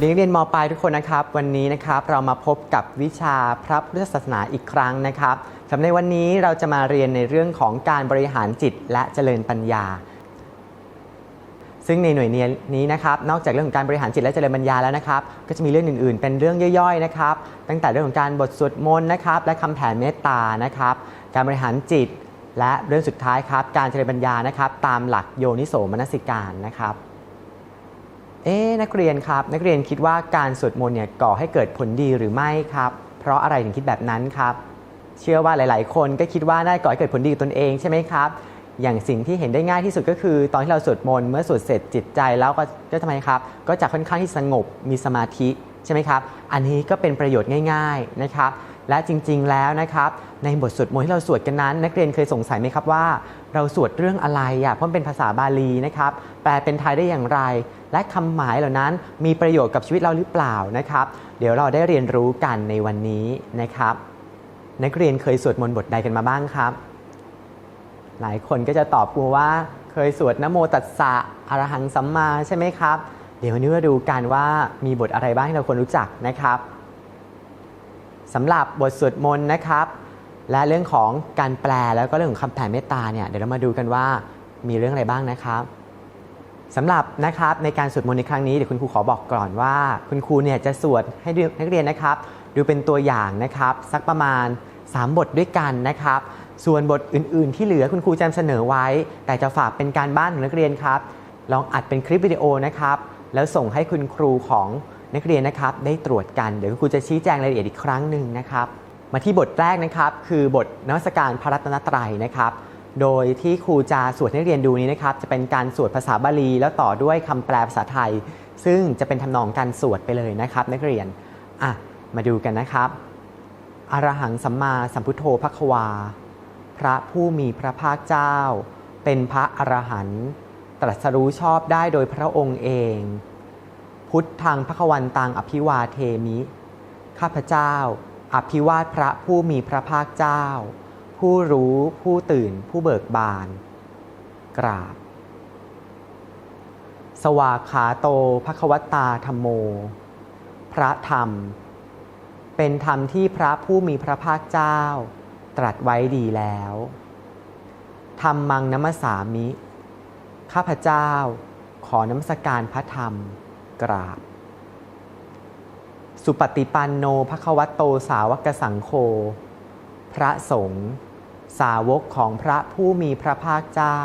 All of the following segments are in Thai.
สดีนักเรียนมปลายทุกคนนะครับ วันนี้นะครับเรามาพบกับวิชาพระพุทธศาสนาอีกครั้งนะครับสำหรับในวันนี้เราจะมาเรียนในเรื่องของการบริหารจิตและเจริญปัญญา ซึ่งในหน่วยเรียนนี้นะครับ นอกจากเรื่องของการบริหารจิตและเจริญปัญญาแล้วนะครับ ก็จะมีเรื่องอื่น ๆ เป็นเรื่องย่อยๆนะครับ ตั้งแต่เรื่องของการบทสวดมนต์นะครับ และคำแผ่เมตตานะครับ การบริหารจิต และเรื่องสุดท้ายครับ การเจริญปัญญานะครับ ตามหลักโยนิโสมนสิการนะครับ เอ๊นักเรียนครับ นักเรียนคิดว่าการสวดมนต์เนี่ยก่อให้เกิดผลดีหรือไม่ครับ เพราะอะไรถึงคิดแบบนั้นครับ เชื่อว่าหลาย ๆ คนก็คิดว่าน่าจะก่อให้เกิดผลดีกับตนเองใช่ไหมครับ อย่างสิ่งที่เห็นได้ง่ายที่สุดก็คือ ตอนที่เราสวดมนต์เมื่อสวดเสร็จจิตใจแล้วก็ก็ทำไมครับ ก็จะค่อนข้างที่สงบมีสมาธิใช่ไหมครับ อันนี้ก็เป็นประโยชน์ง่าย ๆนะครับ และจริง ๆ แล้วนะครับ ในบทสวดมนต์ที่เราสวดกันนั้น นักเรียนเคยสงสัยไหมครับว่า เราสวดเรื่องอะไรอะเพราะมันเป็นภาษาบาลีนะครับ แปลเป็นไทยได้อย่างไร และคำหมายเหล่านั้นมีประโยชน์กับชีวิตเราหรือเปล่านะครับ เดี๋ยวเราได้เรียนรู้กันในวันนี้นะครับ นักเรียนเคยสวดมนต์บทใดกันมาบ้างครับ หลายคนก็จะตอบกูว่าเคยสวดนโมตัสสะอรหังสัมมาใช่ไหมครับ เดี๋ยววันนี้มาดูกันว่ามีบทอะไรบ้างที่เราควรรู้จักนะครับสำหรับบทสวดมนต์นะครับ และเรื่องของการแปลแล้วก็เรื่องของคำแผ่เมตตาเนี่ยเดี๋ยวเรามาดูกันว่ามีเรื่องอะไรบ้างนะครับ สำหรับนะครับในการสวดมนต์ในครั้งนี้เดี๋ยวคุณครูขอบอกก่อนว่า คุณครูเนี่ยจะสวดให้นักเรียนนะครับ ดูเป็นตัวอย่างนะครับ สักประมาณ 3 บทด้วยกันนะครับ ส่วนบทอื่น ๆ ที่เหลือคุณครูจะนำเสนอไว้ แต่จะฝากเป็นการบ้านของนักเรียนครับ ลองอัดเป็นคลิปวิดีโอนะครับ แล้วส่งให้คุณครูของนักเรียนนะครับ ได้ตรวจกันเดี๋ยวคุณครูจะชี้แจงรายละเอียดอีกครั้งหนึ่งนะครับ มาที่บทแรกนะครับ คือบทนวัสการพระรัตนตรัยนะครับ โดยที่ครูจะสวดให้เรียนดูนี้นะครับ จะเป็นการสวดภาษาบาลี แล้วต่อด้วยคำแปลภาษาไทย ซึ่งจะเป็นทำนองการสวดไปเลยนะครับ นักเรียนอะมาดูกันนะครับอรหังสัมมาสัมพุทโธพระควา พระผู้มีพระภาคเจ้า เป็นพระอรหันต์ตรัสรู้ชอบได้โดยพระองค์เอง พุทธังพระควันตังอภิวาเทมิ ข้าพเจ้า อภิวาทพระผู้มีพระภาคเจ้า ผู้รู้ผู้ตื่นผู้เบิกบาน กราบ สวากขาโตภควตาธรรมโม พระธรรม เป็นธรรมที่พระผู้มีพระภาคเจ้า ตรัสไว้ดีแล้วธรรมมังนัมสสามิ ข้าพเจ้า ขอนมัสการพระธรรม กราบ สุปฏิปันโนภควตโตสาวกสังโฆพระสงฆ์ สาวกของพระผู้มีพระภาคเจ้า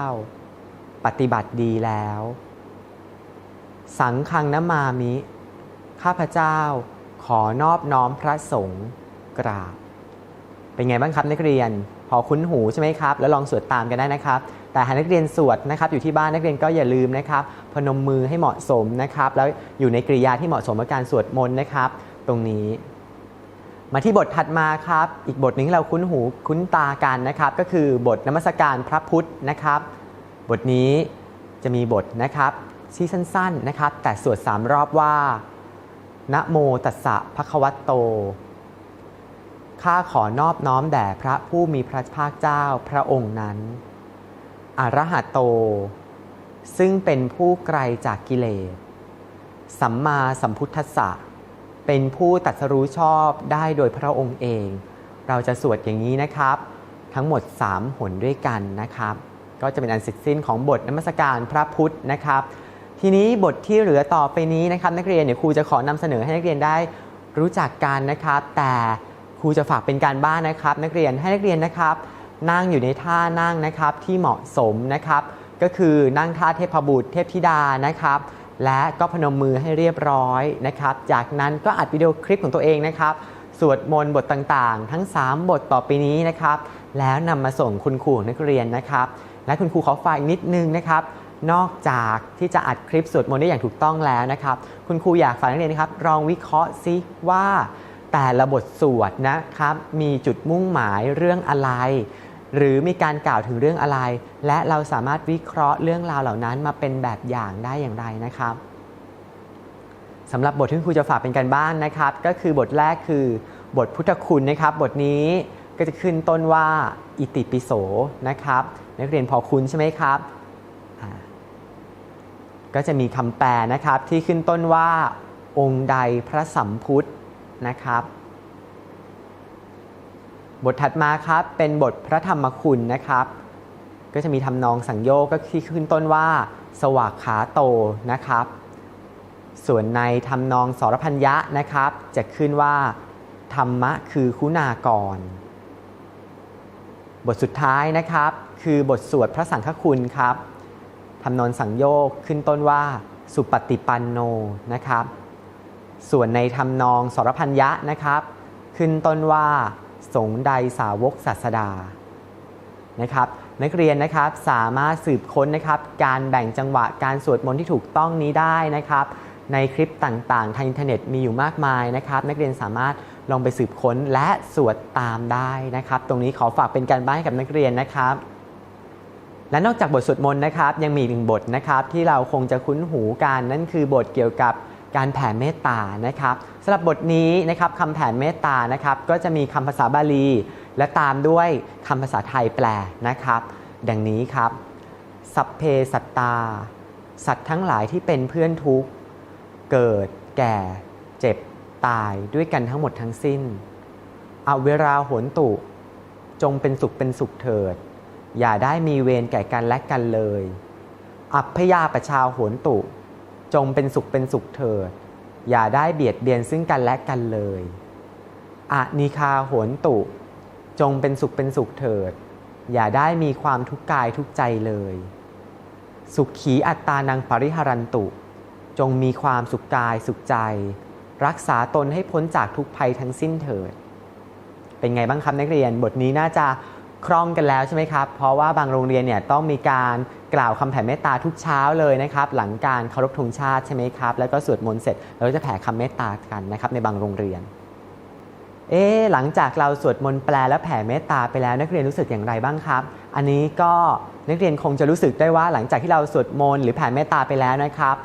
ปฏิบัติดีแล้ว สังฆังนมามิ ข้าพเจ้าขอนอบน้อมพระสงฆ์กราบ เป็นไงบ้างครับนักเรียน พอคุ้นหูใช่ไหมครับ แล้วลองสวดตามกันได้นะครับ แต่หากนักเรียนสวดนะครับ อยู่ที่บ้านนักเรียนก็อย่าลืมนะครับ พนมมือให้เหมาะสมนะครับ แล้วอยู่ในกริยาที่เหมาะสมกับการสวดมนต์นะครับ ตรงนี้ มาที่บทถัดมาครับ อีกบทหนึ่งที่เราคุ้นหูคุ้นตากันนะครับ ก็คือบทนมัสการพระพุทธนะครับ บทนี้จะมีบทนะครับที่สั้นๆนะครับ แต่สวดสามรอบว่านะโมตัสสะภะคะวะโต ข้าขอนอบน้อมแด่พระผู้มีพระภาคเจ้าพระองค์นั้น อรหัตโต ซึ่งเป็นผู้ไกลจากกิเลส สัมมาสัมพุทธัสสะ เป็นผู้ตรัสรู้ชอบได้โดยพระองค์เอง เราจะสวดอย่างนี้นะครับ ทั้งหมด 3 หนด้วยกันนะครับ ก็จะเป็นอันเสร็จสิ้นของบทนมัสการพระพุทธนะครับ ทีนี้บทที่เหลือต่อไปนี้นะครับ นักเรียนเดี๋ยวครูจะขอนำเสนอให้นักเรียนได้รู้จักกันนะครับ แต่ครูจะฝากเป็นการบ้านนะครับ นักเรียนให้นักเรียนนะครับ นั่งอยู่ในท่านั่งนะครับที่เหมาะสมนะครับ ก็คือนั่งท่าเทพบุตรเทพธิดานะครับ และก็พนมมือให้เรียบร้อยนะครับ จากนั้นก็อัดวิดีโอคลิปของตัวเองนะครับ สวดมนต์บทต่างๆ ทั้ง 3 บทต่อไปนี้นะครับ แล้วนำมาส่งคุณครูของนักเรียนนะครับ และคุณครูขอฝากอีกนิดนึงนะครับ นอกจากที่จะอัดคลิปสวดมนต์ได้อย่างถูกต้องแล้วนะครับ คุณครูอยากฝากนักเรียนนะครับลองวิเคราะห์ซิว่าแต่ละบทสวดนะครับ มีจุดมุ่งหมายเรื่องอะไร หรือมีการกล่าวถึงเรื่องอะไร และเราสามารถวิเคราะห์เรื่องราวเหล่านั้นมาเป็นแบบอย่างได้อย่างไรนะครับสำหรับบทที่ครูจะฝากเป็นการบ้านนะครับ ก็คือบทแรกคือบทพุทธคุณนะครับ บทนี้ก็จะขึ้นต้นว่าอิติปิโสนะครับ นักเรียนพอคุ้นใช่ไหมครับก็จะมีคำแปลนะครับที่ขึ้นต้นว่าอองค์ใดพระสัมพุทธนะครับ บทถัดมาครับเป็นบทพระธรรมคุณนะครับ ก็จะมีทำนองสังโยกก็ที่ขึ้นต้นว่า สวากขาโตนะครับ ส่วนในทำนองสรพัญญะนะครับ จะขึ้นว่าธรรมะคือคุณากร บทสุดท้ายนะครับ คือบทสวดพระสังฆคุณครับทำนองสังโยกขึ้นต้นว่า สุปฏิปันโนนะครับ ส่วนในทำนองสรพัญญะนะครับ ขึ้นต้นว่า สงฆ์ใดสาวกศาสดานะครับนักเรียนนะครับสามารถสืบค้นนะครับการแบ่งจังหวะการสวดมนต์ที่ถูกต้องนี้ได้นะครับในคลิปต่างๆ ทางอินเทอร์เน็ตมีอยู่มากมายนะครับ นักเรียนสามารถลองไปสืบค้นและสวดตามได้นะครับ ตรงนี้ขอฝากเป็นการบ้านให้กับนักเรียนนะครับ และนอกจากบทสวดมนต์นะครับ ยังมีหนึ่งบทนะครับที่เราคงจะคุ้นหูกันนั่นคือบทเกี่ยวกับการแผ่เมตตานะครับ สำหรับบทนี้นะครับคำแผ่เมตตานะครับก็จะมีคำภาษาบาลี และตามด้วยคำภาษาไทยแปลนะครับ ดังนี้ครับ สัพเพสัตตา สัตว์ทั้งหลายที่เป็นเพื่อนทุกข์ เกิด แก่ เจ็บ ตายด้วยกันทั้งหมดทั้งสิ้นเอาเวลาโหนตุ จงเป็นสุขเป็นสุขเถิด อย่าได้มีเวรแก่กันและกันเลย อัพยาประชาโหนตุ จงเป็นสุขเป็นสุขเถิด อย่าได้เบียดเบียนซึ่งกันและกันเลยอะนิคาโหนตุ จงเป็นสุขเป็นสุขเถิด อย่าได้มีความทุกข์กายทุกใจเลย สุขขีอัตตานังปริหารันตุ จงมีความสุขกายสุขใจ รักษาตนให้พ้นจากทุกภัยทั้งสิ้นเถิด เป็นไงบ้างครับนักเรียนบทนี้น่าจะ คล่องกันแล้วใช่ไหมครับ เพราะว่าบางโรงเรียนเนี่ยต้องมีการกล่าวคำแผ่เมตตาทุกเช้าเลยนะครับ หลังการเคารพธงชาติใช่ไหมครับ แล้วก็สวดมนต์เสร็จเราก็จะแผ่คำเมตตากันนะครับในบางโรงเรียน เอ๊หลังจากเราสวดมนต์แปลและแผ่เมตตาไปแล้ว นักเรียนรู้สึกอย่างไรบ้างครับ อันนี้ก็นักเรียนคงจะรู้สึกได้ว่าหลังจากที่เราสวดมนต์หรือแผ่เมตตาไปแล้วนะครับ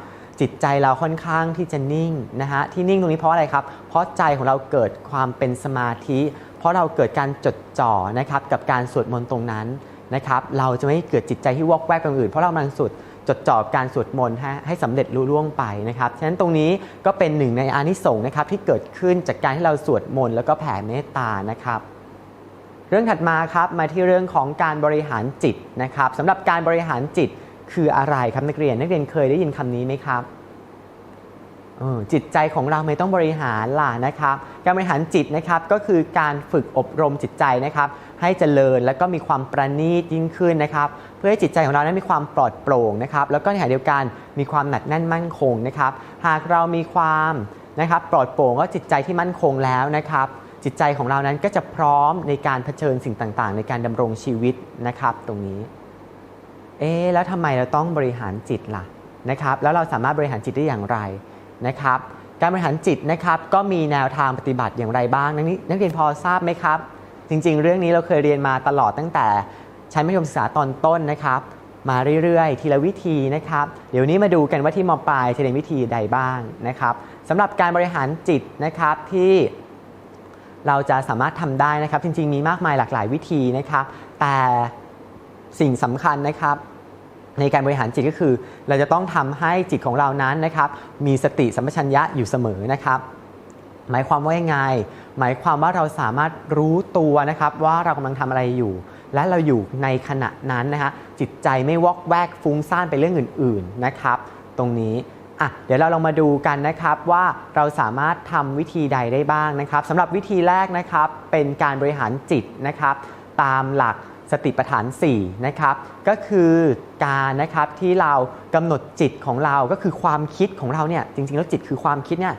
จิตใจเราค่อนข้างที่จะนิ่งนะฮะที่นิ่งตรงนี้เพราะอะไรครับ เพราะใจของเราเกิดความเป็นสมาธิ เพราะเราเกิดการจดจ่อนะครับกับการสวดมนต์ตรงนั้นนะครับเราจะไม่เกิดจิตใจที่วอกแวกตรงอื่น เพราะเรากำลังสุดจดจ่อกับการสวดมนต์ให้ให้สำเร็จลุล่วงไปนะครับฉะนั้นตรงนี้ก็เป็นหนึ่งในอานิสงส์นะครับที่เกิดขึ้นจากการที่เราสวดมนต์แล้วก็แผ่เมตตานะครับเรื่องถัดมาครับมาที่เรื่องของการบริหารจิตนะครับสำหรับการบริหารจิตคืออะไรครับนักเรียนนักเรียนเคยได้ยินคำนี้ไหมครับ จิตใจของเราไม่ต้องบริหารล่ะนะครับ การบริหารจิตนะครับก็คือการฝึกอบรมจิตใจนะครับ ให้เจริญแล้วก็มีความประณีตยิ่งขึ้นนะครับ เพื่อให้จิตใจของเรานั้นมีความปลอดโปร่งนะครับ แล้วก็ในขณะเดียวกันมีความหนักแน่นมั่นคงนะครับ หากเรามีความนะครับปลอดโปร่งก็จิตใจที่มั่นคงแล้วนะครับ จิตใจของเรานั้นก็จะพร้อมในการเผชิญสิ่งต่างๆ ในการดำรงชีวิตนะครับ ตรงนี้เอ๊แล้วทำไมเราต้องบริหารจิตล่ะนะครับ แล้วเราสามารถบริหารจิตได้อย่างไร นะครับ การบริหารจิตนะครับก็มีแนวทางปฏิบัติอย่างไรบ้างนักนักเรียนพอทราบไหมครับ จริง ๆ เรื่องนี้เราเคยเรียนมาตลอดตั้งแต่ชั้นมัธยมศึกษาตอนต้นนะครับ มาเรื่อยๆ ทีละวิธีนะครับ เดี๋ยวนี้มาดูกันว่าที่มปลายจะเรียนวิธีใดบ้างนะครับสำหรับการบริหารจิตนะครับที่เราจะสามารถทำได้นะครับ จริง ๆ มีมากมายหลากหลายวิธีนะครับ แต่สิ่งสำคัญนะครับ ในการบริหารจิตก็คือ เราจะต้องทำให้จิตของเรานั้นนะครับ มีสติสัมปชัญญะอยู่เสมอนะครับ หมายความว่ายังไง หมายความว่าเราสามารถรู้ตัวนะครับว่าเรากำลังทำอะไรอยู่ และเราอยู่ในขณะนั้นนะฮะจิตใจไม่วอกแวกฟุ้งซ่านไปเรื่องอื่น ๆนะครับ ตรงนี้อะเดี๋ยวเราลองมาดูกันนะครับว่าเราสามารถทำวิธีใดได้บ้างนะครับสำหรับวิธีแรกนะครับเป็นการบริหารจิตนะครับ ตามหลัก สติปัฏฐาน4นะครับก็คือการนะครับที่เรากำหนดจิตของเราก็คือความคิดของเราเนี่ยจริงๆแล้วจิตคือความคิดเนี่ย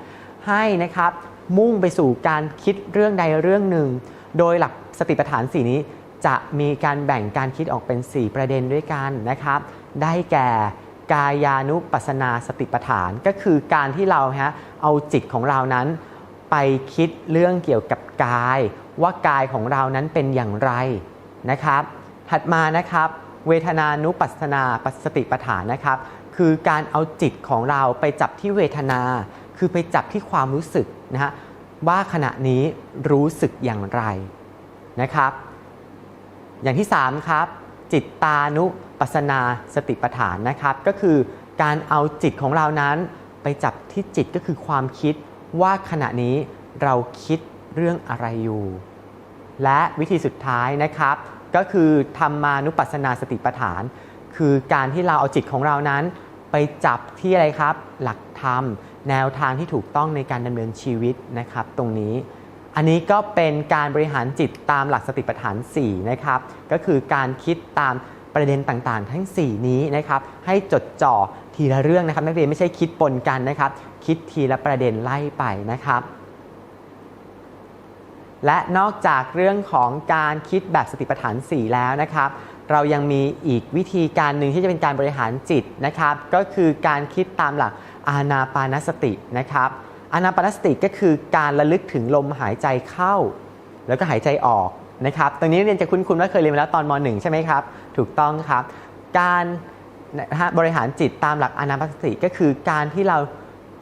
ให้นะครับมุ่งไปสู่การคิดเรื่องใดเรื่องหนึ่ง โดยหลักสติปัฏฐาน 4 นี้จะมีการแบ่งการคิดออกเป็น 4 ประเด็นด้วยกันนะครับ ได้แก่กายานุปัสสนาสติปัฏฐาน ก็คือการที่เราฮะเอาจิตของเรานั้น ไปคิดเรื่องเกี่ยวกับกาย ว่ากายของเรานั้นเป็นอย่างไร นะครับ ถัดมานะครับ เวทนานุปัสนาปสติปัฏฐานนะครับ คือการเอาจิตของเราไปจับที่เวทนา คือไปจับที่ความรู้สึกนะฮะว่าขณะนี้รู้สึกอย่างไรนะครับ อย่างที่ 3 ครับ จิตตานุปัสสนาสติปัฏฐานนะครับ ก็คือการเอาจิตของเรานั้น ไปจับที่จิตก็คือความคิดว่าขณะนี้เราคิดเรื่องอะไรอยู่ และวิธีสุดท้ายนะครับ ก็คือธรรมานุปัสสนาสติปัฏฐาน คือการที่เราเอาจิตของเรานั้น ไปจับที่อะไรครับ หลักธรรม แนวทางที่ถูกต้องในการดำเนินชีวิตนะครับ ตรงนี้ อันนี้ก็เป็นการบริหารจิตตามหลักสติปัฏฐาน 4 นะครับ ก็คือการคิดตามประเด็นต่างๆ ทั้ง 4 นี้นะครับ ให้จดจ่อทีละเรื่องนะครับ นักเรียนไม่ใช่คิดปนกันนะครับ คิดทีละประเด็นไล่ไปนะครับ และนอกจากเรื่องของการคิดแบบสติปัฏฐาน 4 แล้วนะครับ เรายังมีอีกวิธีการหนึ่งที่จะเป็นการบริหารจิตนะครับ ก็คือการคิดตามหลักอานาปานสตินะครับ อานาปานสติก็คือการระลึกถึงลมหายใจเข้า แล้วก็หายใจออกนะครับ ตรงนี้เรียนจะคุ้นๆว่าเคยเรียนมาแล้วตอนม .1 ใช่ไหมครับ ถูกต้องครับ การบริหารจิตตามหลักอานาปานสติก็คือการที่เรา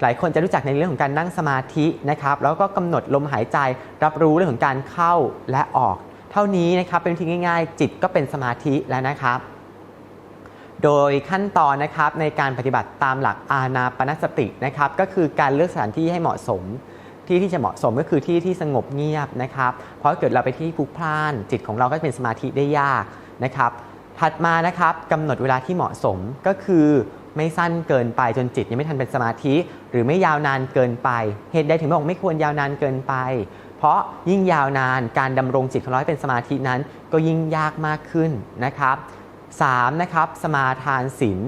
หลายคนจะรู้จักในเรื่องของการนั่งสมาธินะครับ แล้วก็กำหนดลมหายใจรับรู้เรื่องของการเข้าและออก เท่านี้นะครับเป็นวิธีง่ายๆ จิตก็เป็นสมาธิแล้วนะครับ โดยขั้นตอนนะครับในการปฏิบัติตามหลักอานาปนสตินะครับก็คือการเลือกสถานที่ให้เหมาะสมที่ที่จะเหมาะสมก็คือที่ที่สงบเงียบนะครับ เพราะเกิดเราไปที่พลุกพล่าน จิตของเราก็จะเป็นสมาธิได้ยากนะครับ ถัดมานะครับกำหนดเวลาที่เหมาะสมก็คือ ไม่สั้นเกินไปจนจิตยังไม่ทันเป็นสมาธิ หรือไม่ยาวนานเกินไป เหตุใดถึงบอกไม่ควรยาวนานเกินไป เพราะยิ่งยาวนานการดำรงจิตของเราให้เป็นสมาธินั้นก็ยิ่งยากมากขึ้นนะครับ 3. นะครับสมาทานศีล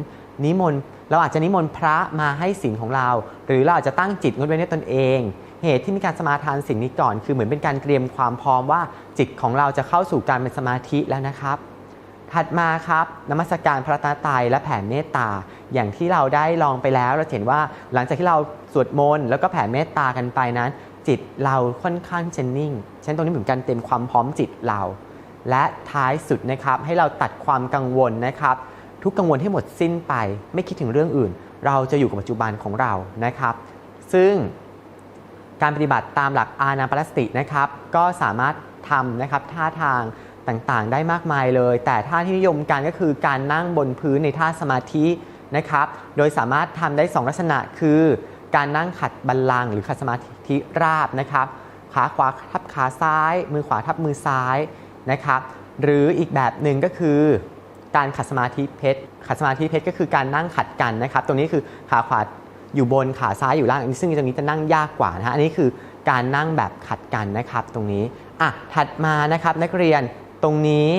นิมนต์เราอาจจะนิมนต์พระมาให้ศีลของเรา หรือเราอาจจะตั้งจิตงดเว้นด้วยตนเอง เหตุที่มีการสมาทานศีลนี้ก่อน คือเหมือนเป็นการเตรียมความพร้อมว่าจิตของเราจะเข้าสู่การเป็นสมาธิแล้วนะครับ ถัดมาครับนมัสการพระตาตรัยและแผ่เมตตา อย่างที่เราได้ลองไปแล้วเราเห็นว่าหลังจากที่เราสวดมนต์แล้วก็แผ่เมตตากันไปนั้น จิตเราค่อนข้างจะนิ่งฉะนั้นตรงนี้เหมือนกันเต็มความพร้อมจิตเรา และท้ายสุดนะครับให้เราตัดความกังวลนะครับ ทุกกังวลให้หมดสิ้นไป ไม่คิดถึงเรื่องอื่น เราจะอยู่กับปัจจุบันของเรานะครับ ซึ่งการปฏิบัติตามหลักอานาปานสตินะครับ ก็สามารถทำนะครับท่าทาง ต่างๆ ได้มากมายเลย แต่ท่าที่นิยมกันก็คือการนั่งบนพื้นในท่าสมาธินะครับ โดยสามารถทำได้ 2 ลักษณะคือ การนั่งขัดบัลลังก์หรือขัดสมาธิราบนะครับ ขาขวาทับขาซ้าย มือขวาทับมือซ้ายนะครับ หรืออีกแบบหนึ่งก็คือ การขัดสมาธิเพชรขัดสมาธิเพชรก็คือการนั่งขัดกันนะครับ ตรงนี้คือขาขวาอยู่บนขาซ้ายอยู่ล่างซึ่งตรงนี้จะนั่งยากกว่านะฮะอันนี้คือการนั่งแบบขัดกันนะครับ ตรงนี้อะถัดมานะครับนักเรียน ตรงนี้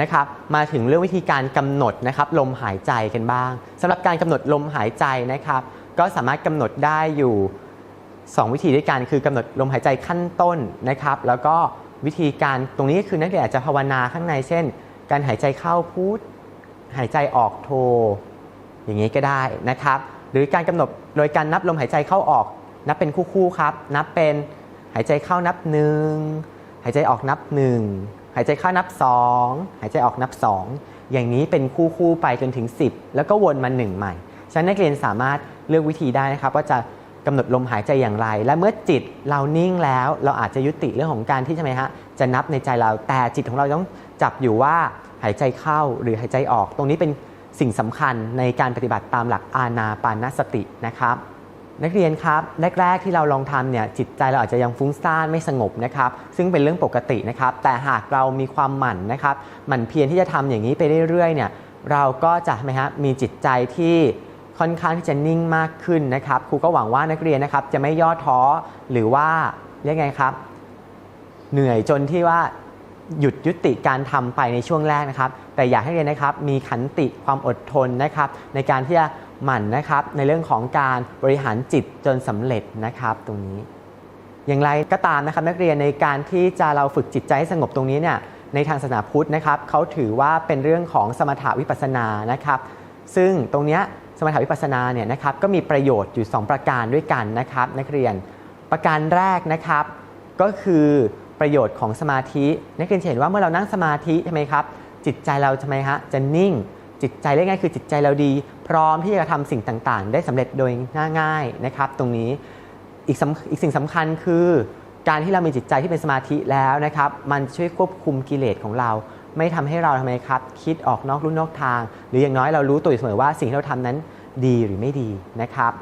นะครับมาถึงเรื่องวิธีการกำหนดนะครับลมหายใจกันบ้างสำหรับการกำหนดลมหายใจนะครับ ก็สามารถกำหนดได้อยู่ 2 วิธีด้วยกันคือกำหนดลมหายใจขั้นต้นนะครับ แล้วก็วิธีการตรงนี้คือนักเรียนอาจจะภาวนาข้างในเช่น การหายใจเข้าพุทหายใจออกโท อย่างนี้ก็ได้นะครับ หรือการกำหนดโดยการนับลมหายใจเข้าออก นับเป็นคู่ๆครับ นับเป็นหายใจเข้านับหนึ่งหายใจออกนับหนึ่งายใจเข้านับสองหายใจออกนับสองอย่างนี้เป็นคู่ๆไปจนถึง 10 แล้วก็วนมาหนึ่งใหม่ฉะนั้นนักเรียนสามารถเลือกวิธีได้นะครับ ว่าจะกำหนดลมหายใจอย่างไร และเมื่อจิตเรานิ่งแล้ว เราอาจจะยุติเรื่องของการที่จะไหมฮะจะนับในใจเราแต่จิตของเราต้องจับอยู่ว่าหายใจเข้าหรือหายใจออก ตรงนี้เป็นสิ่งสำคัญในการปฏิบัติตามหลักอาณาปานสตินะครับ นักเรียนครับแรกๆที่เราลองทำเนี่ยจิตใจเราอาจจะยังฟุ้งซ่านไม่สงบนะครับซึ่งเป็นเรื่องปกตินะครับแต่หากเรามีความหมั่นนะครับหมั่นเพียรที่จะทำอย่างนี้ไปเรื่อยๆเนี่ยเราก็จะไหมฮะมีจิตใจที่ค่อนข้างที่จะนิ่งมากขึ้นนะครับครูก็หวังว่านักเรียนนะครับจะไม่ย่อท้อหรือว่าเรียกไงครับ เหนื่อยจนที่ว่าหยุดยุติการทำไปในช่วงแรกนะครับ แต่อยากให้เรียนนะครับมีขันติความอดทนนะครับในการที่จะ หมั่นนะครับในเรื่องของการบริหารจิตจนสำเร็จนะครับตรงนี้ อย่างไรก็ตามนะครับนักเรียนในการที่จะเราฝึกจิตใจให้สงบตรงนี้เนี่ยในทางศาสนาพุทธนะครับเขาถือว่าเป็นเรื่องของสมถาวิปัสสนานะครับ ซึ่งตรงนี้สมถาวิปัสสนาเนี่ยนะครับก็มีประโยชน์อยู่ 2 ประการด้วยกันนะครับ นักเรียนประการแรกนะครับ ก็คือประโยชน์ของสมาธิ นักเรียนเห็นว่าเมื่อเรานั่งสมาธิใช่ไหมครับจิตใจเราทำไมฮะจะนิ่ง จิตใจเรียกง่ายคือจิตใจเราดี พร้อมที่จะทำสิ่งต่างๆ ได้สำเร็จโดยง่ายๆนะครับ ตรงนี้อีกสำอีกสิ่งสำคัญคือการที่เรามีจิตใจที่เป็นสมาธิแล้วนะครับ มันช่วยควบคุมกิเลสของเรา ไม่ทำให้เราทำไมครับ คิดออกนอกลู่นอกทาง หรืออย่างน้อยเรารู้ตัวอยู่เสมอว่าสิ่งที่เราทำนั้นดีหรือไม่ดีนะครับ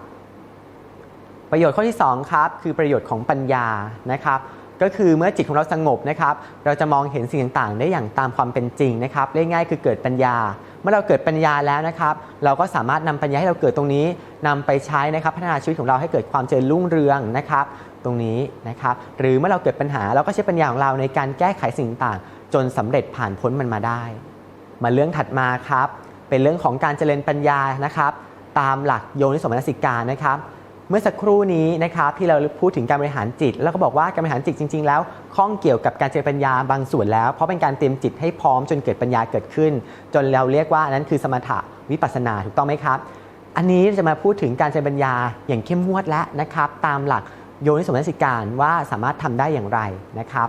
ประโยชน์ข้อที่ 2 ครับ คือประโยชน์ของปัญญานะครับ ก็คือเมื่อจิตของเราสงบนะครับ เราจะมองเห็นสิ่งต่างๆ ได้อย่างตามความเป็นจริงนะครับเรียกง่ายคือเกิดปัญญา เมื่อเราเกิดปัญญาแล้วนะครับ เราก็สามารถนำปัญญาให้เราเกิดตรงนี้นำไปใช้นะครับพัฒนาชีวิตของเราให้เกิดความเจริญรุ่งเรืองนะครับ ตรงนี้นะครับ หรือเมื่อเราเกิดปัญหาเราก็ใช้ปัญญาของเราในการแก้ไขสิ่งต่างๆ จนสำเร็จผ่านพ้นมันมาได้ มาเรื่องถัดมาครับ เป็นเรื่องของการเจริญปัญญานะครับ ตามหลักโยนิสมนสิการนะครับ เมื่อสักครู่นี้นะครับที่เราพูดถึงการบริหารจิต แล้วก็บอกว่าการบริหารจิตจริง ๆ แล้วข้องเกี่ยวกับการเจริญปัญญาบางส่วนแล้ว เพราะเป็นการเตรียมจิตให้พร้อมจนเกิดปัญญาเกิดขึ้น จนเราเรียกว่าอันนั้นคือสมถะวิปัสสนาถูกต้องไหมครับ อันนี้จะมาพูดถึงการเจริญปัญญาอย่างเข้มงวดแล้วนะครับตามหลักโยนิสมนสิการว่าสามารถทำได้อย่างไรนะครับ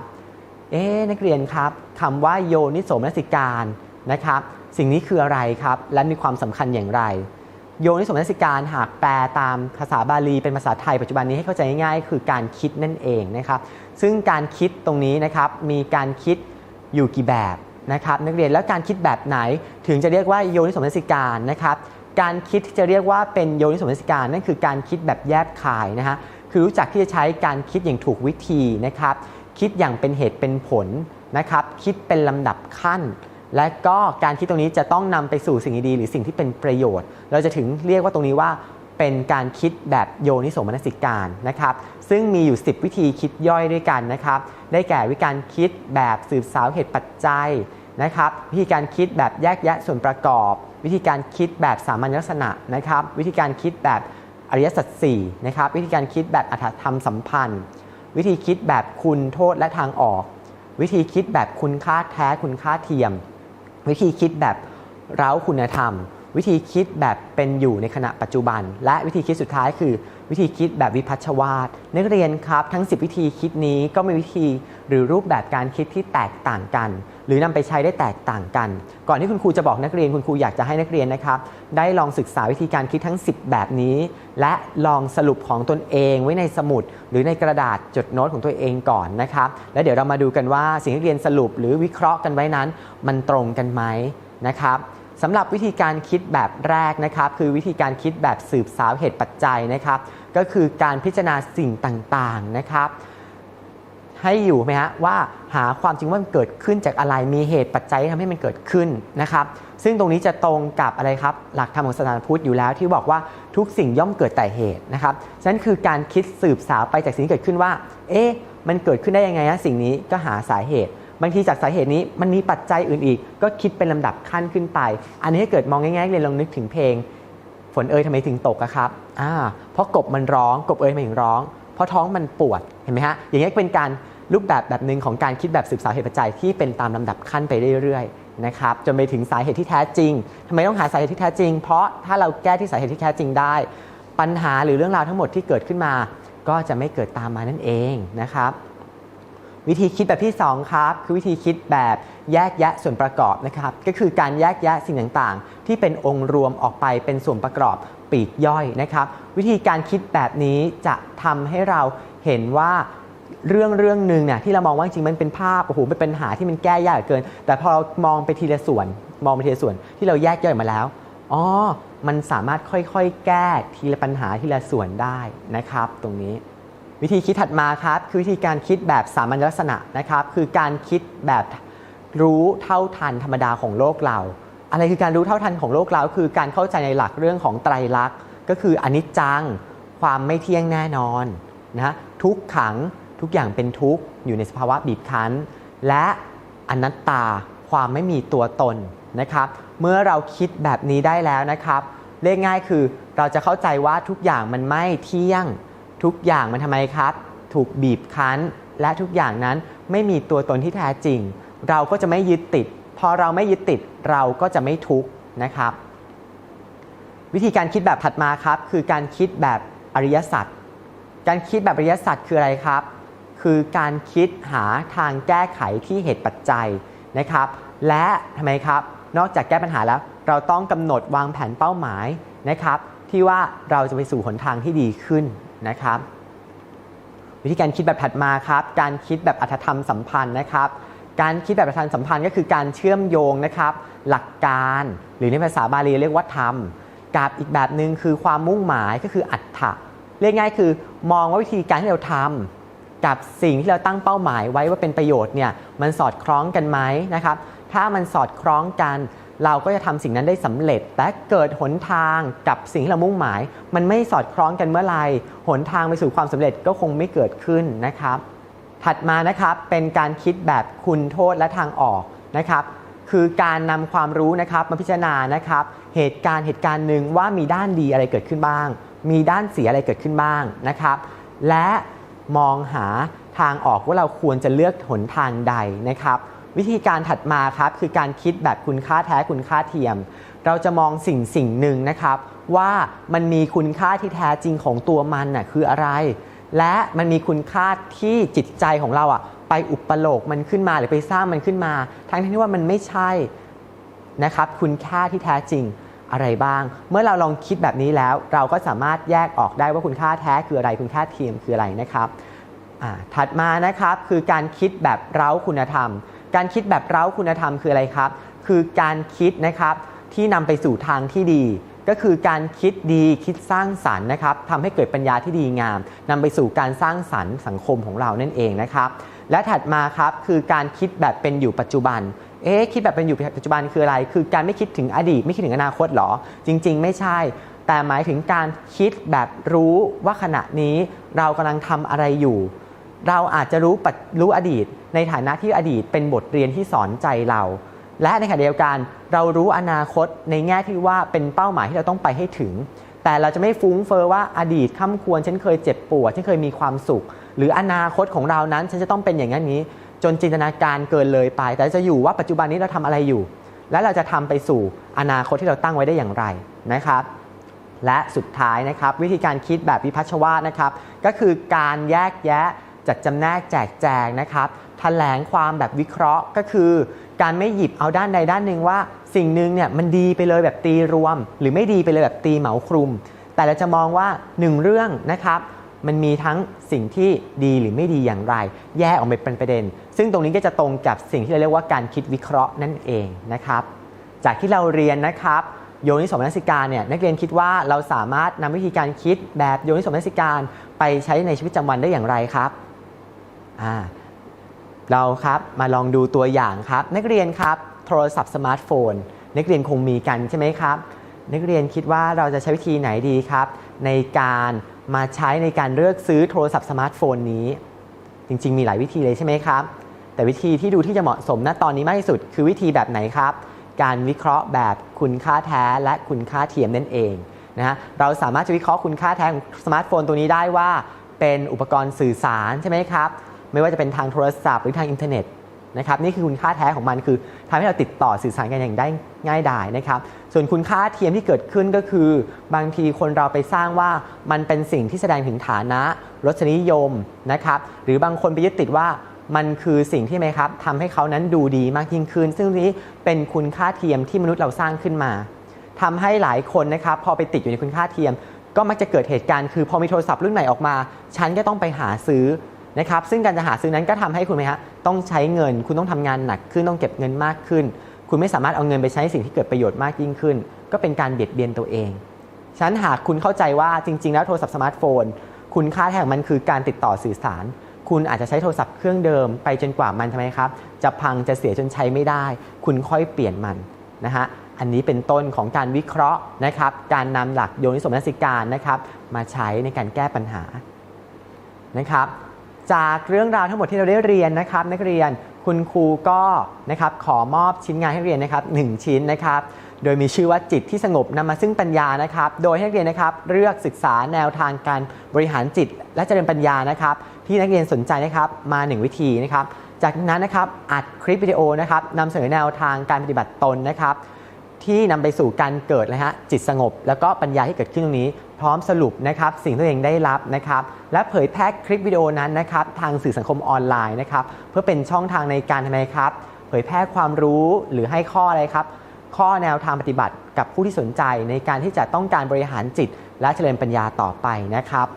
เอ๊นักเรียนครับคำว่าโยนิสมนสิการนะครับสิ่งนี้คืออะไรครับและมีความสำคัญอย่างไร โยนิสมนสิการหากแปลตามภาษาบาลีเป็นภาษาไทยปัจจุบันนี้ให้เข้าใจง่ายๆ คือการคิดนั่นเองนะครับ ซึ่งการคิดตรงนี้นะครับมีการคิดอยู่กี่แบบนะครับนักเรียนแล้วการคิดแบบไหนถึงจะเรียกว่าโยนิสมนสิการนะครับการคิดที่จะเรียกว่าเป็นโยนิสมนสิการนั่นคือการคิดแบบแยบคายนะฮะคือรู้จักที่จะใช้การคิดอย่างถูกวิธีนะครับ คิดอย่างเป็นเหตุเป็นผลนะครับ คิดเป็นลำดับขั้น และก็การคิดตรงนี้จะต้องนำไปสู่สิ่งดีๆหรือสิ่งที่เป็นประโยชน์ เราจะถึงเรียกว่าตรงนี้ว่าเป็นการคิดแบบโยนิโสมนสิการนะครับ ซึ่งมีอยู่ 10 วิธีคิดย่อยด้วยกันนะครับ ได้แก่วิธีการคิดแบบสืบสาวเหตุปัจจัยนะครับ วิธีการคิดแบบแยกแยะส่วนประกอบ วิธีการคิดแบบสามัญลักษณะนะครับ วิธีการคิดแบบอริยสัจสี่นะครับ วิธีการคิดแบบอัตธรรมสัมพันธ์ วิธีคิดแบบคุณโทษและทางออก วิธีคิดแบบคุณค่าแท้คุณค่าเทียม วิธีคิดแบบเร้าคุณธรรม วิธีคิดแบบเป็นอยู่ในขณะปัจจุบัน และวิธีคิดสุดท้ายคือ วิธีคิดแบบวิพัชวาตนักเรียนครับ ทั้ง 10 วิธีคิดนี้ก็มีวิธีหรือรูปแบบการคิดที่แตกต่างกัน หรือนำไปใช้ได้แตกต่างกัน ก่อนที่คุณครูจะบอกนักเรียนคุณครูอยากจะให้นักเรียนนะครับได้ลองศึกษาวิธีการคิดทั้ง 10 แบบนี้ และลองสรุปของตนเองไว้ในสมุด หรือในกระดาษจดโน้ตของตัวเองก่อนนะครับแล้วเดี๋ยวเรามาดูกันว่าสิ่งที่เรียนสรุปหรือวิเคราะห์กันไว้นั้น มันตรงกันไหมนะครับสำหรับวิธีการคิดแบบแรกนะครับคือวิธีการคิดแบบสืบสาวเหตุปัจจัยนะครับ ก็คือการพิจารณาสิ่งต่างๆนะครับ ให้อยู่ไหมฮะว่าหาความจริงว่ามันเกิดขึ้นจากอะไรมีเหตุปัจจัยที่ทำให้มันเกิดขึ้นนะครับ ซึ่งตรงนี้จะตรงกับอะไรครับ หลักธรรมของศาสนาพุทธอยู่แล้วที่บอกว่าทุกสิ่งย่อมเกิดแต่เหตุนะครับฉะนั้นคือการคิดสืบสาวไปจากสิ่งที่เกิดขึ้นว่า เอ๊ะมันเกิดขึ้นได้ยังไงนะสิ่งนี้ก็หาสาเหตุบางทีจากสาเหตุนี้มันมีปัจจัยอื่นอีก ก็คิดเป็นลำดับขั้นขึ้นไป อันนี้ถ้าเกิดมองง่ายๆเลยลองนึกถึงเพลง ฝนเอ่ยทำไมถึงตกอะครับอ่าเพราะกบมันร้องกบเอ่ยทำไมถึงร้อง เพราะท้องมันปวดเห็นไหมฮะอย่างนี้เป็นการรูปแบบแบบหนึ่งของการคิดแบบสืบสาวเหตุปัจจัยที่เป็นตามลำดับขั้นไปเรื่อยๆนะครับจนไปถึงสาเหตุที่แท้จริงทำไมต้องหาสาเหตุที่แท้จริง เพราะถ้าเราแก้ที่สาเหตุที่แท้จริงได้ ปัญหาหรือเรื่องราวทั้งหมดที่เกิดขึ้นมา ก็จะไม่เกิดตามมานั่นเองนะครับ วิธีคิดแบบที่ 2 ครับ คือวิธีคิดแบบแยกแยะส่วนประกอบนะครับ ก็คือการแยกแยะสิ่งต่างๆ ที่เป็นองค์รวมออกไปเป็นส่วนประกอบปีกย่อยนะครับ วิธีการคิดแบบนี้จะทำให้เราเห็นว่าเรื่องเรื่องหนึ่งเนี่ยที่เรามองว่าจริงมันเป็นภาพโอ้โหเป็นปัญหาที่มันแก้ยากเกิน แต่พอเรามองไปทีละส่วน มองไปทีละส่วนที่เราแยกย่อยมาแล้วอ๋อมันสามารถค่อยๆ แก้ทีละปัญหาทีละส่วนได้นะครับ ตรงนี้ วิธีคิดถัดมาครับคือวิธีการคิดแบบสามัญลักษณะนะครับ คือการคิดแบบรู้เท่าทันธรรมดาของโลกเรา อะไรคือการรู้เท่าทันของโลกเรา คือการเข้าใจในหลักเรื่องของไตรลักษณ์ ก็คืออนิจจัง ความไม่เที่ยงแน่นอนนะทุกขังทุกอย่างเป็นทุกข์อยู่ในสภาวะบีบคั้น และอนัตตาความไม่มีตัวตนนะครับ เมื่อเราคิดแบบนี้ได้แล้วนะครับ เรียกง่ายคือเราจะเข้าใจว่าทุกอย่างมันไม่เที่ยง ทุกอย่างมันทำไมครับ ถูกบีบคั้น และทุกอย่างนั้นไม่มีตัวตนที่แท้จริง เราก็จะไม่ยึดติด พอเราไม่ยึดติดเราก็จะไม่ทุกข์นะครับ วิธีการคิดแบบถัดมาครับ คือการคิดแบบอริยสัจการคิดแบบอริยสัจคืออะไรครับ คือการคิดหาทางแก้ไขที่เหตุปัจจัยนะครับ และทำไมครับ นอกจากแก้ปัญหาแล้ว เราต้องกำหนดวางแผนเป้าหมายนะครับ ที่ว่าเราจะไปสู่หนทางที่ดีขึ้น นะครับ วิธีการคิดแบบถัดมาครับ การคิดแบบอัตธรรมสัมพันธ์นะครับ การคิดแบบอัตธรรมสัมพันธ์ก็คือการเชื่อมโยงนะครับ หลักการ หรือในภาษาบาลีเรียกว่าธรรมกับอีกแบบหนึ่งคือความมุ่งหมายก็คืออัตถะเรียกง่ายคือมองว่าวิธีการที่เราทำกับสิ่งที่เราตั้งเป้าหมายไว้ว่าเป็นประโยชน์เนี่ยมันสอดคล้องกันไหมนะครับ ถ้ามันสอดคล้องกัน เราก็จะทำสิ่งนั้นได้สำเร็จ แต่เกิดหนทางกับสิ่งที่เรามุ่งหมาย มันไม่สอดคล้องกันเมื่อไหร่หนทางไปสู่ความสำเร็จก็คงไม่เกิดขึ้นนะครับ ถัดมานะครับเป็นการคิดแบบคุณโทษและทางออกนะครับ คือการนำความรู้นะครับมาพิจารณานะครับ เหตุการณ์เหตุการณ์หนึ่งว่ามีด้านดีอะไรเกิดขึ้นบ้าง มีด้านเสียอะไรเกิดขึ้นบ้างนะครับ และมองหาทางออกว่าเราควรจะเลือกหนทางใดนะครับ วิธีการถัดมาครับคือการคิดแบบคุณค่าแท้คุณค่าเทียม เราจะมองสิ่งสิ่งหนึ่งนะครับ ว่ามันมีคุณค่าที่แท้จริงของตัวมันน่ะคืออะไร และมันมีคุณค่าที่จิตใจของเราอะไปอุปโลกมันขึ้นมาหรือไปสร้างมันขึ้นมา ทั้งที่ว่ามันไม่ใช่นะครับคุณค่าที่แท้จริงอะไรบ้าง เมื่อเราลองคิดแบบนี้แล้ว เราก็สามารถแยกออกได้ว่าคุณค่าแท้คืออะไรคุณค่าเทียมคืออะไรนะครับถัดมานะครับคือการคิดแบบเร้าคุณธรรม การคิดแบบเร้าคุณธรรมคืออะไรครับ คือการคิดนะครับที่นำไปสู่ทางที่ดี ก็คือการคิดดีคิดสร้างสรรค์นะครับทำให้เกิดปัญญาที่ดีงามนำไปสู่การสร้างสรรค์สังคมของเรานั่นเองนะครับและถัดมาครับคือการคิดแบบเป็นอยู่ปัจจุบันเอ๊ะคิดแบบเป็นอยู่ปัจจุบันคืออะไร คือการไม่คิดถึงอดีต ไม่คิดถึงอนาคตหรอ จริง ๆ ไม่ใช่ แต่หมายถึงการคิดแบบรู้ว่าขณะนี้เรากำลังทำอะไรอยู่ เราอาจจะรู้ปัจรู้อดีต ในฐานะที่อดีตเป็นบทเรียนที่สอนใจเรา และในขณะเดียวกันเรารู้อนาคตในแง่ที่ว่าเป็นเป้าหมายที่เราต้องไปให้ถึง แต่เราจะไม่ฟุ้งเฟอ้อว่าอดีตข้าควรฉันเคยเจ็บปวดฉันเคยมีความสุข หรืออนาคตของเรานั้นฉันจะต้องเป็นอย่างนั้นนี้ จนจินตนาการเกินเลยไป แต่จะอยู่ว่าปัจจุบันนี้เราทำอะไรอยู่ และเราจะทำไปสู่อนาคตที่เราตั้งไว้ได้อย่างไรนะครับและสุดท้ายนะครับวิธีการคิดแบบวิพัชวาสนะครับ ก็คือการแยกแยะจัดจำแนกแจกแจงนะครับ แถลงความแบบวิเคราะห์ก็คือ การไม่หยิบเอาด้านใดด้านหนึ่งว่า สิ่งหนึ่งเนี่ยมันดีไปเลยแบบตีรวม หรือไม่ดีไปเลยแบบตีเหมาคลุม แต่เราจะมองว่าหนึ่งเรื่องนะครับมันมีทั้งสิ่งที่ดีหรือไม่ดีอย่างไร แยกออกมาเป็นประเด็น ซึ่งตรงนี้ก็จะตรงกับสิ่งที่เราเรียกว่าการคิดวิเคราะห์นั่นเองนะครับ จากที่เราเรียนนะครับโยนิสมนสิการเนี่ยนักเรียนคิดว่าเราสามารถนำวิธีการคิดแบบโยนิสมนสิการไปใช้ในชีวิตประจำวันได้อย่างไรครับอ่า เราครับมาลองดูตัวอย่างครับ นักเรียนครับโทรศัพท์สมาร์ทโฟน นักเรียนคงมีกันใช่ไหมครับ นักเรียนคิดว่าเราจะใช้วิธีไหนดีครับ ในการมาใช้ในการเลือกซื้อโทรศัพท์สมาร์ทโฟนนี้ จริงๆ มีหลายวิธีเลยใช่ไหมครับ แต่วิธีที่ดูที่จะเหมาะสมณตอนนี้มากที่สุด คือวิธีแบบไหนครับ การวิเคราะห์แบบคุณค่าแท้และคุณค่าเทียมนั่นเองนะฮะเราสามารถจะวิเคราะห์คุณค่าแท้ของสมาร์ทโฟนตัวนี้ได้ว่า เป็นอุปกรณ์สื่อสารใช่ไหมครับ ไม่ว่าจะเป็นทางโทรศัพท์หรือทางอินเทอร์เน็ตนะครับนี่คือคุณค่าแท้ของมันคือทำให้เราติดต่อสื่อสารกันอย่างได้ง่ายดายนะครับส่วนคุณค่าเทียมที่เกิดขึ้นก็คือ บางทีคนเราไปสร้างว่ามันเป็นสิ่งที่แสดงถึงฐานะรสนิยมนะครับหรือบางคนไปยึดติดว่ามันคือสิ่งที่ไหมครับทำให้เขานั้นดูดีมากยิ่งขึ้น ซึ่งนี้เป็นคุณค่าเทียมที่มนุษย์เราสร้างขึ้นมาทำให้หลายคนนะครับพอไปติดอยู่ในคุณค่าเทียม ก็มักจะเกิดเหตุการณ์คือพอมีโทรศัพท์รุ่นใหม่ออกมา ฉันก็ต้องไปหาซื้อ นะครับซึ่งการจะหาซื้อนั้นก็ทำให้คุณไหมฮะต้องใช้เงิน คุณต้องทำงานหนักขึ้นต้องเก็บเงินมากขึ้น คุณไม่สามารถเอาเงินไปใช้สิ่งที่เกิดประโยชน์มากยิ่งขึ้น ก็เป็นการเบียดเบียนตัวเองฉะนั้นหากคุณเข้าใจว่าจริง ๆ แล้วโทรศัพท์สมาร์ทโฟน คุณค่าแท้ของมันคือการติดต่อสื่อสาร คุณอาจจะใช้โทรศัพท์เครื่องเดิมไปจนกว่ามันทำไมครับ จะพังจะเสียจนใช้ไม่ได้ คุณค่อยเปลี่ยนมันนะฮะอันนี้เป็นต้นของการวิเคราะห์นะครับ การนำหลักโยนิสมนสิการนะครับ มาใช้ในการแก้ปัญหานะครับ จากเรื่องราวทั้งหมดที่เราได้เรียนนะครับ นักเรียนคุณครูก็นะครับขอมอบชิ้นงานให้เรียนนะครับหนึ่งชิ้นนะครับ โดยมีชื่อว่าจิตที่สงบนำมาซึ่งปัญญานะครับ โดยให้นักเรียนนะครับเลือกศึกษาแนวทางการบริหารจิต และเจริญปัญญานะครับ ที่นักเรียนสนใจนะครับมา 1 วิธีนะครับ จากนั้นนะครับอัดคลิปวิดีโอนะครับนำเสนอแนวทางการปฏิบัติตนนะครับ ที่นำไปสู่การเกิดนะฮะจิตสงบ แล้วก็ปัญญาที่เกิดขึ้นตรงนี้ พร้อมสรุปนะครับสิ่งที่ตัวเองได้รับนะครับและเผยแพร่คลิปวิดีโอนั้นนะครับทางสื่อสังคมออนไลน์นะครับเพื่อเป็นช่องทางในการทำไมครับ เผยแพร่ความรู้หรือให้ข้ออะไรครับ ข้อแนวทางปฏิบัติกับผู้ที่สนใจในการที่จะต้องการบริหารจิต และเจริญปัญญาต่อไปนะครับ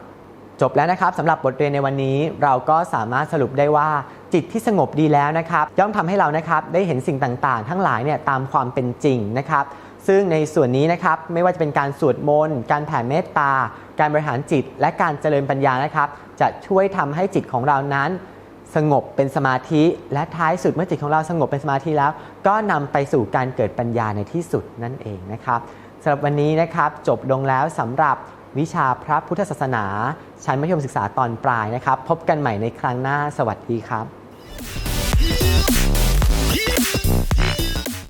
จบแล้วนะครับสำหรับบทเรียนในวันนี้เราก็สามารถสรุปได้ว่า จิตที่สงบดีแล้วนะครับย่อมทำให้เรานะครับได้เห็นสิ่งต่างๆ ทั้งหลายเนี่ยตามความเป็นจริงนะครับ ซึ่งในส่วนนี้นะครับไม่ว่าจะเป็นการสวดมนต์ การแผ่เมตตา การบริหารจิต และการเจริญปัญญานะครับ จะช่วยทำให้จิตของเรานั้น สงบเป็นสมาธิและท้ายสุดเมื่อจิตของเราสงบเป็นสมาธิแล้ว ก็นำไปสู่การเกิดปัญญาในที่สุดนั่นเองนะครับสำหรับวันนี้นะครับจบลงแล้วสำหรับวิชาพระพุทธศาสนา ชั้นมัธยมศึกษาตอนปลายนะครับ พบกันใหม่ในครั้งหน้าสวัสดีครับ